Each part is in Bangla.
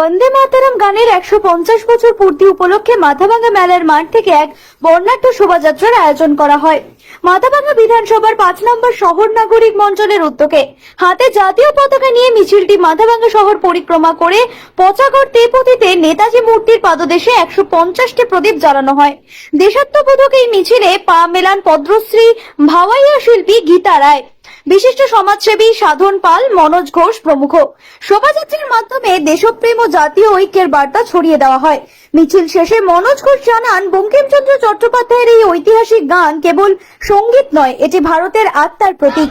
বন্দে মাতারাম গানের একশো পঞ্চাশ বছর পূর্তি উপলক্ষে মাথাভাঙ্গা মেলার মাঠ থেকে এক বর্ণাঢ্য শোভাযাত্রার আয়োজন করা হয়। মাথাভাঙ্গা বিধানসভার পাঁচ নম্বর শহর নাগরিক মঞ্চলের উদ্যোগে হাতে জাতীয় পতাকা নিয়ে মিছিলটি মাথাভাঙ্গা শহর পরিক্রমা করে পচাগড় তেপতিতে নেতাজি মূর্তির পাদদেশে একশো পঞ্চাশটি প্রদীপ জ্বালানো হয়। দেশাত্মবোধক এই মিছিলে পা মেলান পদ্মশ্রী ভাওয়াইয়া শিল্পী গীতা রায়। বিশিষ্ট সমাজসেবী সাধন পাল, মনোজ ঘোষ প্রমুখ। শোভাযাত্রার মাধ্যমে দেশপ্রেম ও জাতীয় ঐক্যের বার্তা ছড়িয়ে দেওয়া হয়। মিছিল শেষে মনোজ ঘোষ জানান, বঙ্কিমচন্দ্র চট্টোপাধ্যায়ের এই ঐতিহাসিক গান কেবল সংগীত নয়, এটি ভারতের আত্মার প্রতীক।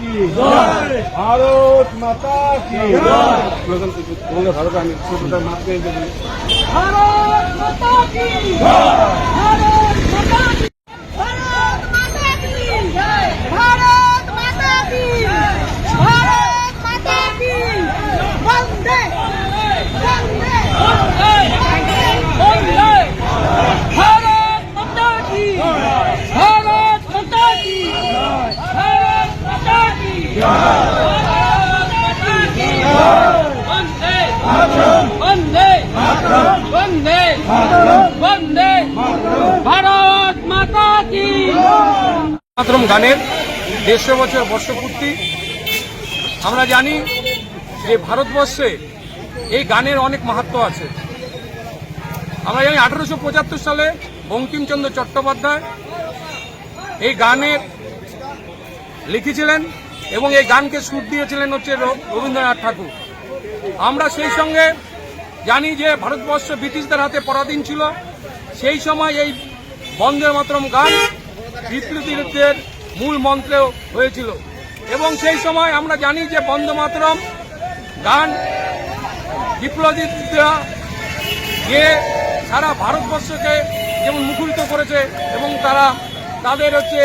কি? ভারত মাতা কি? ভারত মাতা কি? মাতরম গানের দেড়শো বছর বর্ষপূর্তি। আমরা জানি যে ভারতবর্ষে এই গানের অনেক মাহাত্ম আছে। আমরা জানি আঠারোশো পঁচাত্তর সালে বঙ্কিমচন্দ্র চট্টোপাধ্যায় এই গানের লিখেছিলেন এবং এই গানকে সুর দিয়েছিলেন হচ্ছে রবীন্দ্রনাথ ঠাকুর। আমরা সেই সঙ্গে জানি যে ভারতবর্ষ ব্রিটিশদের হাতে পরাধীন ছিল। সেই সময় এই বন্দে মাতরম গান বিপ্লবীদের মূল মন্ত্রেও হয়েছিল। এবং সেই সময় আমরা জানি যে বন্দে মাতরম গান বিপ্লবীরা যে সারা ভারতবর্ষকে যেমন মুখরিত করেছে এবং তারা তাদের হচ্ছে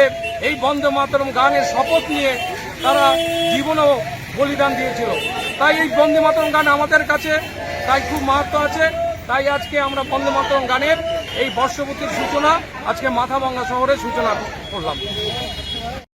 এই বন্দে মাতরম গানের শপথ নিয়ে তারা জীবনও বলিদান দিয়েছিল। তাই এই বন্দে মাতরম গান আমাদের কাছে তাই খুব মাহাত্ম আছে। তাই আজকে আমরা বন্দে মাতরম গানের এই বর্ষপতির সূচনা। আজকে মাথা ভাঙ্গা শহরে সূচনা করলাম।